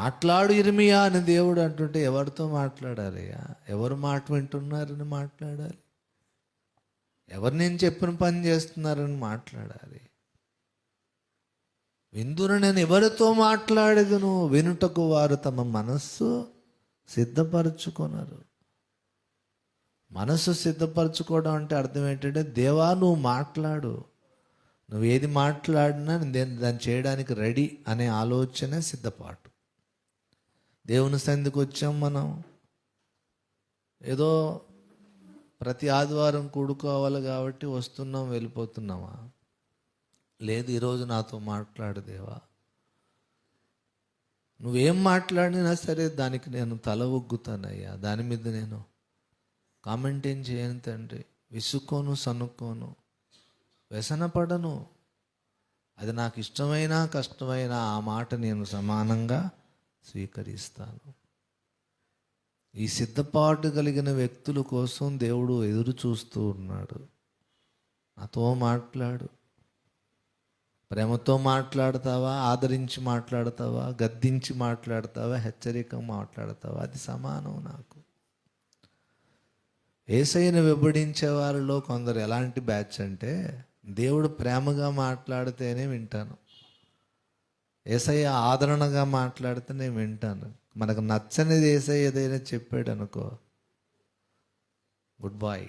మాట్లాడు ఇర్మియా అని దేవుడు అంటుంటే ఎవరితో మాట్లాడాలయ్యా ఎవరు మాట వింటున్నారని మాట్లాడాలి? ఎవరు నేను చెప్పిన పని చేస్తున్నారని మాట్లాడాలి? విందును నేను ఎవరితో మాట్లాడేదును? వినుటకు వారు తమ మనస్సు సిద్ధపరచుకున్నారు మనస్సు సిద్ధపరచుకోవడం అంటే అర్థం ఏంటంటే దేవా నువ్వు మాట్లాడు. నువ్వు ఏది మాట్లాడినా నేను దాన్ని చేయడానికి రెడీ అనే ఆలోచనే సిద్ధపాటు. దేవుని సంధికి వచ్చాం మనం. ఏదో ప్రతి ఆదివారం కూడుకోవాలి కాబట్టి వస్తున్నాం వెళ్ళిపోతున్నామా? లేదు ఈరోజు నాతో మాట్లాడు దేవా. నువ్వేం మాట్లాడినా సరే దానికి నేను తల ఒగ్గుతానయ్యా. దాని మీద నేను కామెంట్ ఏం చేయను తండ్రి. విసుక్కోను సనుక్కోను. వ్యసనపడను. అది నాకు ఇష్టమైన కష్టమైన ఆ మాట నేను సమానంగా స్వీకరిస్తాను. ఈ సిద్ధపాటు కలిగిన వ్యక్తుల కోసం దేవుడు ఎదురు చూస్తూ ఉన్నాడు. నాతో మాట్లాడు. ప్రేమతో మాట్లాడతావా? ఆదరించి మాట్లాడతావా? గద్దించి మాట్లాడతావా? హెచ్చరిక మాట్లాడతావా? అది సమానం నాకు. ఏసైను వెంబడించే వారిలో కొందరు ఎలాంటి బ్యాచ్ అంటే దేవుడు ప్రేమగా మాట్లాడితేనే వింటాను. ఏసయ్య ఆదరణగా మాట్లాడితే నేను వింటాను. మనకు నచ్చనిది ఏసయ్య ఏదైనా చెప్పాడు అనుకో గుడ్ బాయ్.